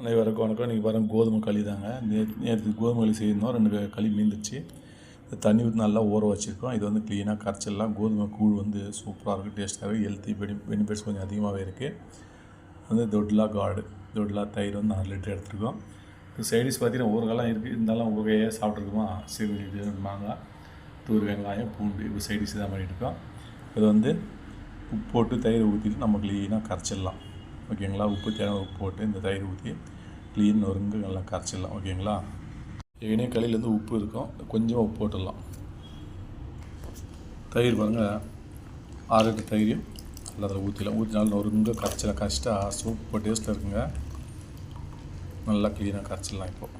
அனைவருக்கும் வணக்கம். இன்றைக்கி பாருங்கள் கோதுமை களி தாங்க நேற்று நேற்று கோதுமை களி செய்யணும் ரெண்டு களி மீந்துச்சு. இந்த தண்ணி ஊற்றி நல்லா ஊற வச்சுருக்கோம். இது வந்து க்ளீனாக கரைச்சிடலாம். கோதுமை கூழ் வந்து சூப்பராக இருக்குது டேஸ்ட்டாக இருக்குது ஹெல்த்தி பெனி பெனிஃபிட்ஸ் கொஞ்சம் அதிகமாகவே இருக்குது வந்து தொட்லா காடு தொட்லா தயிர் வந்து நாலு லிட்டர் எடுத்துருக்கோம். இப்போ சைடிஸ் பார்த்தீங்கன்னா ஊறுகாலாம் இருக்குது இருந்தாலும் ஊறுகாயே சாப்பிட்ருக்குமா சிறு மாங்காய் தூர் வெங்காயம் பூண்டு இப்போ சைடிஸ் தான் பண்ணிட்டு இது வந்து உப்பு போட்டு தயிர் ஊற்றிட்டு நம்ம க்ளீனாக கரைச்சிடலாம். ஓகேங்களா? உப்பு தேவையான உப்பு போட்டு இந்த தயிர் ஊற்றி க்ளீன் நொறுங்கு நல்லா கரைச்சிடலாம். ஓகேங்களா? ஏற்கனவே களியிலேருந்து உப்பு இருக்கும். கொஞ்சமாக உப்பு போட்டுடலாம். தயிர் பாருங்கள் ஆறு தயிரையும் நல்லா அதில் ஊற்றிடலாம் ஊற்றினால நொறுங்க கரைச்சிடலாம் கரைச்சிட்டா சூப்பர் டேஸ்ட்டாக இருக்குங்க. நல்லா க்ளீனாக கரைச்சிடலாம் இப்போது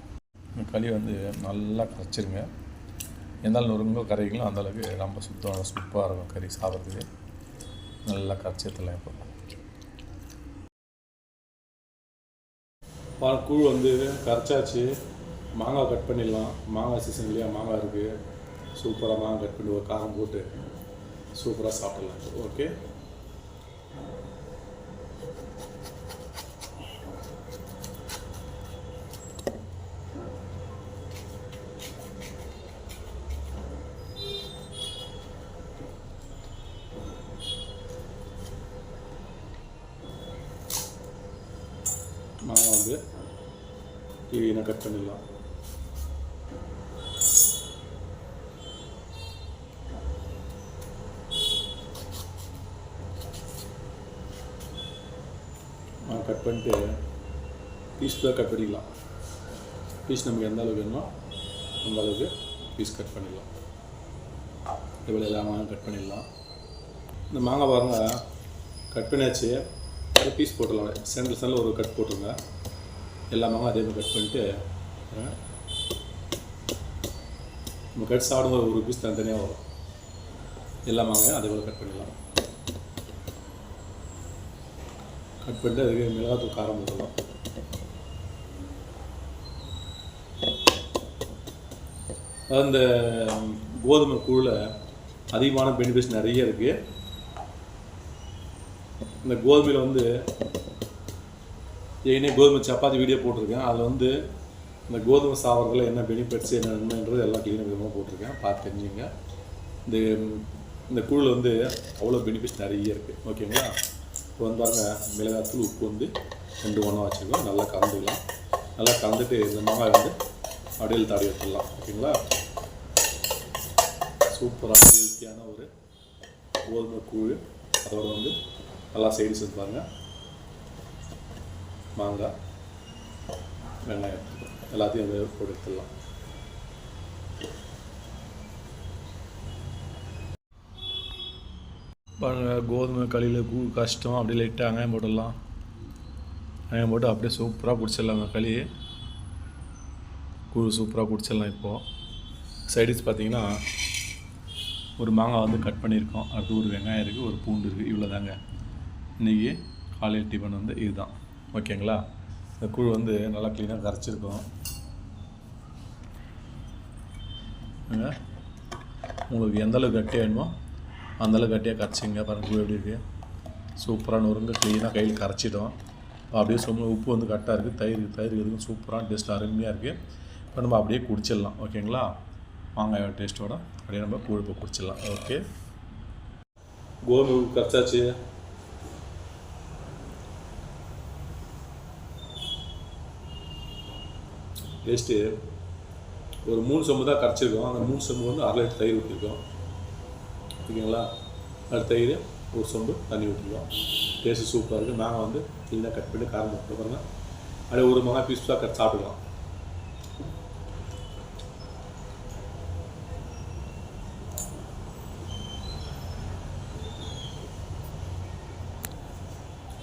இந்த களி வந்து நல்லா கரைச்சிருங்க. இருந்தாலும் நொறுங்கோ நொறுங்க கரைங்களோ ரொம்ப சுத்தம் சூப்பராக இருக்கும் கறி சாப்பிட்றதுக்கு. நல்லா கரைச்சி எடுத்துடலாம் இப்போ. கூழ் வந்து கரைச்சாச்சு. மாங்காய் கட் பண்ணிடலாம். மாங்காய் சீசன் இல்லையா மாங்காய் இருக்குது சூப்பராக மாங்காய் கட் பண்ணி ஒரு காரம் போட்டு சூப்பராக சாப்பிடலாம். ஓகே மாங்காய் வந்து க்ளீனாக கட் பண்ணிடலாம். கட் பண்ணிட்டு பீஸ் தான் கட் பண்ணிக்கலாம். பீஸ் நமக்கு எந்த அளவுக்கு வேணுமோ அந்த அளவுக்கு பீஸ் கட் பண்ணிடலாம். இவ்வளோ எல்லா கட் பண்ணிடலாம். இந்த மாங்காய் பாருங்கள் கட் பண்ணியாச்சு. ஒரு பீஸ் போட்டுடலாம் சென்டர் சென்டரில் ஒரு கட் போட்டுருங்க. எல்லா மாங்காயும் அதே மாதிரி கட் பண்ணிட்டு நம்ம கட் சாப்பிடும்போது ஒரு பீஸ் தனித்தனியாக வரும். எல்லா மாங்காயும் அதே போல் கட் பண்ணிடலாம். கட் பண்ணிட்டு அதுக்கு மிளகாத்தூள் காரம் போட்டுடலாம். அதாவது இந்த கோதுமை கூழில் அதிகமான பெனிஃபிட்ஸ் நிறைய இருக்குது இந்த கோதுமையில் வந்து ஏற்கனவே கோதுமை சப்பாத்தி வீடியோ போட்டிருக்கேன். அதில் வந்து இந்த கோதுமை சாப்பிட்றதுல என்ன பெனிஃபிட்ஸ் என்ன நன்மைன்றது எல்லாம் க்ளீனாக விதமாக போட்டிருக்கேன். பார்த்து தெரிஞ்சுங்க. இந்த இந்த குழுவில் வந்து அவ்வளோ பெனிஃபிட்ஸ் நிறைய இருக்குது ஓகேங்களா இப்போ வந்து பாருங்கள் மிளகாத்தூள் உப்பு வந்து ரெண்டு ஒன்றா வச்சுருக்கோம். நல்லா கலந்துக்கலாம். நல்லா கலந்துட்டு இந்த மாங்காய் வந்து அடியில் தாடி வச்சிடலாம் ஓகேங்களா சூப்பராக ஹெல்த்தியான ஒரு கோதுமை கூழ். அதோட வந்து நல்லா சைடு செஞ்சு பாருங்கள் மாங்காய் வெங்காயம் எல்லாத்தையும் அதை போட்டு எடுத்துடலாம். பாருங்கள் கோதுமை களியில் கூழ் கஷ்டம் அப்படியே லைட்டாக வெங்காயம் போட்டுடலாம். வெங்காயம் போட்டு அப்படியே சூப்பராக குடிச்சிடலாங்க களி. கூழ் சூப்பராக குடிச்சிடலாம் இப்போது சைடிஸ் பார்த்திங்கன்னா ஒரு மாங்காய் வந்து கட் பண்ணியிருக்கோம். அடுத்து ஒரு வெங்காயம் இருக்குது ஒரு பூண்டு இருக்குது இவ்வளோ தாங்க இன்றைக்கி காலையில் டிஃபன் வந்து இதுதான். ஓகேங்களா? இந்த கூழ் வந்து நல்லா க்ளீனாக கரைச்சிருக்கோம். ஏங்க, உங்களுக்கு எந்த அளவுக்கு கட்டியாக வேணுமோ அந்தளவுக்கு கட்டியாக கரைச்சிங்க பாருங்கள் கூழ் எப்படி இருக்குது சூப்பராக நொறுங்க க்ளீனாக கையில் கரைச்சிட்டோம். அப்படியே சும்மா உப்பு வந்து கரெக்டாக இருக்குது தயிர் தயிர் எதுவும் சூப்பராக டேஸ்ட் அருமையாக இருக்குது இப்போ நம்ம அப்படியே குடிச்சிடலாம். ஓகேங்களா? மாங்காய் டேஸ்ட்டோட அப்படியே நம்ம கூழ் இப்போ குடிச்சிடலாம். ஓகே. கோதுமை கரைச்சாச்சு. டேஸ்ட்டு ஒரு மூணு சொம்பு தான் கரைச்சிருக்கோம். அந்த மூணு சொம்பு வந்து அரை லிட்டர் தயிர் ஊற்றிருக்கோம் ஓகேங்களா? அது தயிர் ஒரு சொம்பு தண்ணி ஊற்றிருக்கோம் டேஸ்ட்டு சூப்பராக இருக்குது நாங்கள் வந்து கிளீனாக கட் பண்ணி காரம் போட்டு பாருங்கள் அப்படியே ஒரு மாங்காய் பீஸ் பீஸாக கட் சாப்பிட்டுக்கலாம்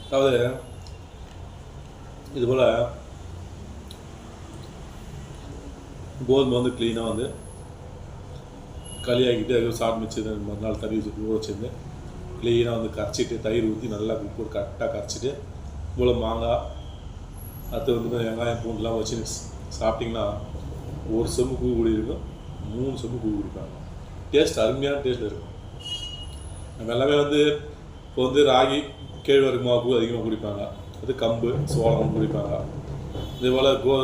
அதாவது இதுபோல் போல் கோதுமை வந்து க்ளீனாக வந்து களியாக்கிட்டு அது சாப்பிட்டு மறுநாள் தண்ணி வச்சு ஊற வச்சுருந்து க்ளீனாக வந்து கரைச்சிட்டு தயிர் ஊற்றி நல்லா உப்பு போட்டு கரெக்டாக கரைச்சிட்டு இவ்வளோ மாங்காய் அடுத்து வந்து வெங்காயம் பூண்டுலாம் வச்சு சாப்பிட்டிங்கன்னா ஒரு செம்பு கூ குடி இருக்கும் மூணு செம்பு கூ குடிப்பாங்க டேஸ்ட் அருமையான டேஸ்ட் இருக்கும் நம்ம எல்லாமே வந்து இப்போ வந்து ராகி கேழ்வரகு மாவு அதிகமாக குடிப்பாங்க அது கம்பு சோளம் குடிப்பாங்க இதே போல் கோ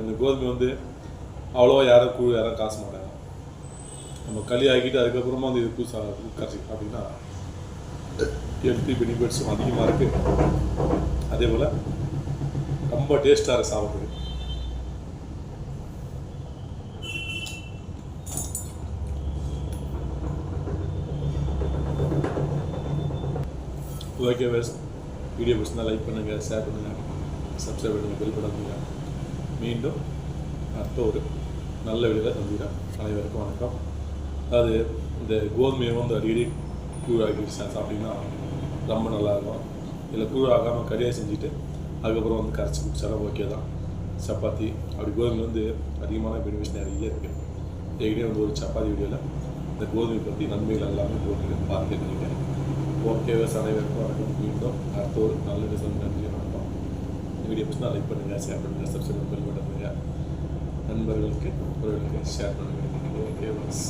இந்த கோதுமை வந்து அவ்வளோவா யாரும் கூழ் யாரும் காசு மாட்டாங்க. நம்ம களி ஆக்கிட்டு அதுக்கப்புறமா வந்து இது புதுசாக கரைச்சி அப்படின்னா ஹெல்த்தி பெனிஃபிட்ஸும் அதிகமாக இருக்குது அதே போல் ரொம்ப டேஸ்ட்டாக இருக்குது சாப்பிட்றது ஓகே வேஸ் வீடியோ பிடிச்சிருந்தா லைக் பண்ணுங்கள் ஷேர் பண்ணுங்கள் சப்ஸ்கிரைப் பண்ணுங்கள் பெல் பண்ணுங்க மீண்டும் அடுத்த ஒரு நல்ல வழியில் சந்திக்கிறேன் அனைவருக்கும் வணக்கம். அதாவது இந்த கோதுமையை வந்து அடிக்கடி கூழாக்கி சா- சாப்பிட்டீங்கன்னா ரொம்ப நல்லாயிருக்கும் இதில் கூழாகாமல் கறியாக செஞ்சுட்டு அதுக்கப்புறம் வந்து கரைச்சி குடிச்சாலும் ஓகே தான். சப்பாத்தி அப்படி கோதுமை வந்து அதிகமான பெனிஃபிட்ஸ் நிறைய இருக்குது ஏற்கனவே வந்து ஒரு சப்பாத்தி வீடியோவில் இந்த கோதுமை பற்றி நன்மைகள் எல்லாமே போட்டு பார்த்து நினைக்கிறேன் ஓகே அனைவருக்கும் வணக்கம். மீண்டும் அடுத்த ஒரு நல்ல ரிசல்ட் நன்றி வணக்கம். இந்த வீடியோ பிடிச்சா லைக் பண்ணுங்கள் ஷேர் பண்ணுங்கள் சப்ஸ்கிரைப் பண்ணி பண்ணுங்கள் நண்பர்களுக்கு உறவுகளுக்கு ஷேர் பண்ணுங்கள் ஓகே பாஸ்